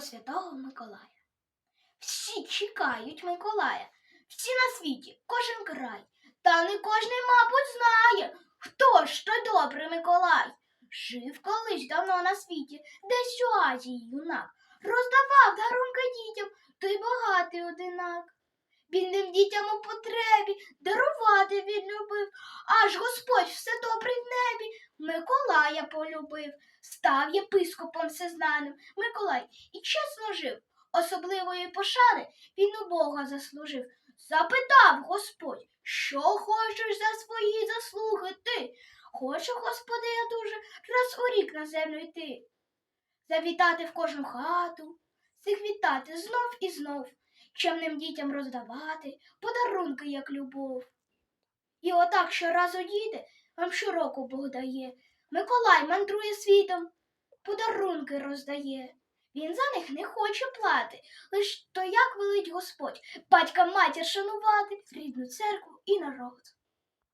святого Миколая. Всі чекають Миколая, всі на світі, кожен край. Та не кожний, мабуть, знає, хто ж той добрий Миколай. Жив колись давно на світі, десь у Азії юнак, роздавав дарунки дітям, той багатий одинак. Бідним дітям у потребі дарувати він любив, аж Господь все добре в небі Миколая полюбив, став єпископом всезнаним Миколай і чесно жив. Особливої пошани він у Бога заслужив. Запитав Господь, що хочеш за свої заслуги ти? Хочу, Господи, я дуже раз у рік на землю йти. Завітати в кожну хату, всіх вітати знов і знов, чемним дітям роздавати подарунки, як любов. І отак щоразу їде, вам щороку Бог дає. Миколай мандрує світом, подарунки роздає. Він за них не хоче плати, лиш то як велить Господь, батька матір шанувати, рідну церкву і народ.